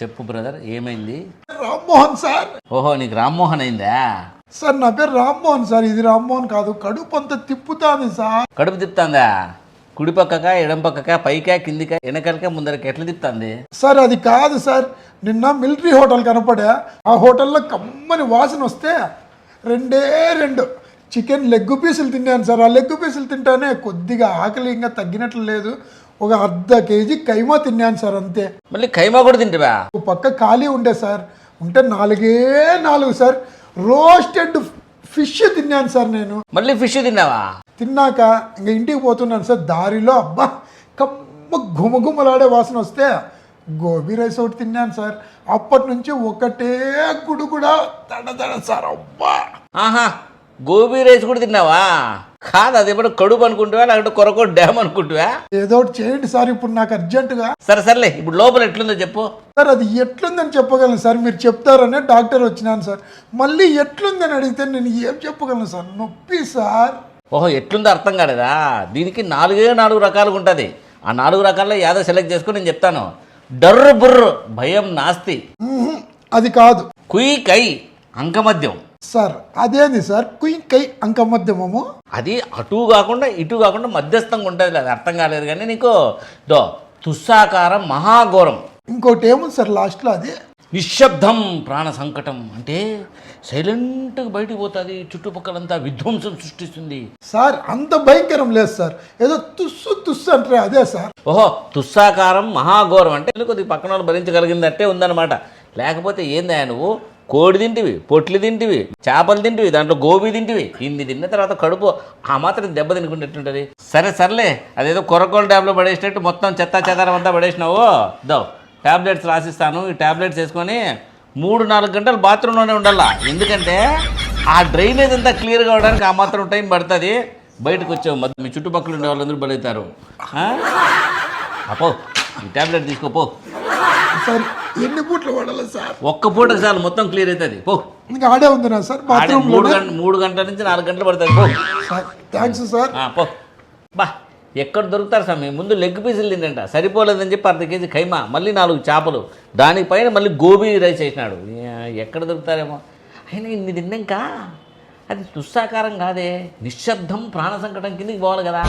చెప్పు బ్రదర్ ఏమైంది? రామ్మోహన్ సార్. ఓహో నీకు రామ్మోహన్ అయిందా? సార్ నా పేరు రామ్మోహన్ సార్. ఇది రామ్మోహన్ కాదు కడుపు అంతా తిప్పుతాంది సార్. కడుపు తిప్పుతాందా? కుడి పక్కక ఎడం పక్కక పైకా కిందికా వెనకలక ముందరకి ఎట్లా తిప్పుతాంది? సార్ అది కాదు సార్. నిన్న మిలిటరీ హోటల్ కనపడా. ఆ హోటల్లో కమ్మని వాసన వస్తే రెండే రెండు. చికెన్ లెగ్ పీసులు తిన్నాను సార్. ఆ లెగ్ పీసులు తింటానే కొద్దిగా ఆకలి ఇంకా తగ్గినట్లు లేదు. ఒక అర్ధ కేజీ కైమా తిన్నాను సార్ అంతే. మళ్ళీ ఖైమా కూడా తింటావా? ఓ పక్క ఖాళీ ఉండే సార్. ఉంటే నాలుగే నాలుగు సార్. రోస్టెడ్ ఫిష్ తిన్నాను సార్ నేను. మళ్ళీ ఫిష్ తిన్నావా? తిన్నాక ఇంక ఇంటికి పోతున్నాను సార్. దారిలో అబ్బా కమ్మ గుమగుమలాడే వాసన వస్తే గోబీ రైస్ ఒకటి తిన్నాను సార్. అప్పటి నుంచి ఒకటే గుడు కూడా తడ తడ సార్. అబ్బా. ఆహా గోబీ రైస్ కూడా తిన్నావా? కాదు అది ఎప్పుడు కడుపు అనుకుంటువా లేకపోతే కొరకో డ్యామ్ అనుకుంటువా? ఏదో ఒకటి చేయండి సార్ ఇప్పుడు నాకు అర్జెంటుగా. సరే సర్లే ఇప్పుడు లోపల ఎట్లుందో చెప్పు. సార్ అది ఎట్లుందని చెప్పగలను సార్ మీరు చెప్తారనే డాక్టర్ వచ్చినాను సార్. మళ్ళీ ఎట్లుందని అడిగితే నేను ఏం చెప్పగలను సార్? నొప్పి సార్. ఓహో ఎట్లుందో అర్థం కాలేదా? దీనికి నాలుగే నాలుగు రకాలుగా ఉంటుంది. ఆ నాలుగు రకాల్లో యాదో సెలెక్ట్ చేసుకొని నేను చెప్తాను. డర్రు బుర్రు భయం నాస్తి. అది కాదు. కుయ్ కై అంకమద్యం సార్ అదేంది సార్? కుయ్ కై అంకమధ్యమము? అది అటు కాకుండా ఇటు కాకుండా మధ్యస్థంగా ఉంటుంది అది అర్థం కాలేదు కానీ నీకు దో తుస్సాకారం మహాఘోరం. ఇంకోటి ఏముంది సార్ లాస్ట్లో అది? నిశ్శబ్దం ప్రాణ సంకటం. అంటే సైలెంట్గా బయటికి పోతుంది చుట్టుపక్కలంతా విధ్వంసం సృష్టిస్తుంది. సార్ అంత భయంకరం లేదు సార్. ఏదో తుస్సు తుస్సు అంటారు అదే సార్. ఓహో తుస్సాకారం మహాఘోరం అంటే కొద్దిగా పక్కన వాళ్ళు భరించగలిగిందట్టే ఉందన్నమాట. లేకపోతే ఏందా నువ్వు? కోడి తింటివి పొట్లు తింటివి చేపలు తింటివి దాంట్లో గోబీ తింటివి. ఇన్ని తిన్న తర్వాత కడుపు ఆ మాత్రం దెబ్బ తినుకుంటుంటుంది సరే సర్లే అదేదో కొరకోలు ట్యాబ్లో పడేసినట్టు మొత్తం చెత్త చెదారం అంతా పడేసినావు. దో ట్యాబ్లెట్స్ రాసిస్తాను. ఈ ట్యాబ్లెట్స్ వేసుకొని మూడు నాలుగు గంటలు బాత్రూంలోనే ఉండాలా? ఎందుకంటే ఆ డ్రైనేజ్ అంతా క్లియర్ కావడానికి ఆ మాత్రం టైం పడుతుంది. బయటకు వచ్చావు. మధ్య మీ చుట్టుపక్కల ఉండే వాళ్ళందరూ బలవుతారు అపో ఈ ట్యాబ్లెట్ తీసుకోపో సార్ ఎన్ని పూట్లు పడాలి సార్? ఒక్క పూటకు చాలు మొత్తం క్లియర్ అవుతుంది. పో. ఇంకా ఆడే ఉందినా సార్? ఆడే బాత్రూమ్ మూడు గంట మూడు గంటల నుంచి నాలుగు గంటలు పడుతుంది. పో. Sir thanks sir. ఆ, పో. బా ఎక్కడ దొరుకుతారు స్వామి? ముందు లెగ్ పీసులు తింటంట సరిపోలేదని చెప్పి అర్ధ కేజీ ఖైమా మళ్ళీ నాలుగు చేపలు. దానిపైన మళ్ళీ గోబీ రైస్ వేసినాడు ఏ- ఎక్కడ దొరుకుతారేమో? అయినా ఇన్ని తిన్నాక అది దుస్సాకారం కాదే. నిశ్శబ్దం ప్రాణ సంకటం కిందకి పోవాలి కదా.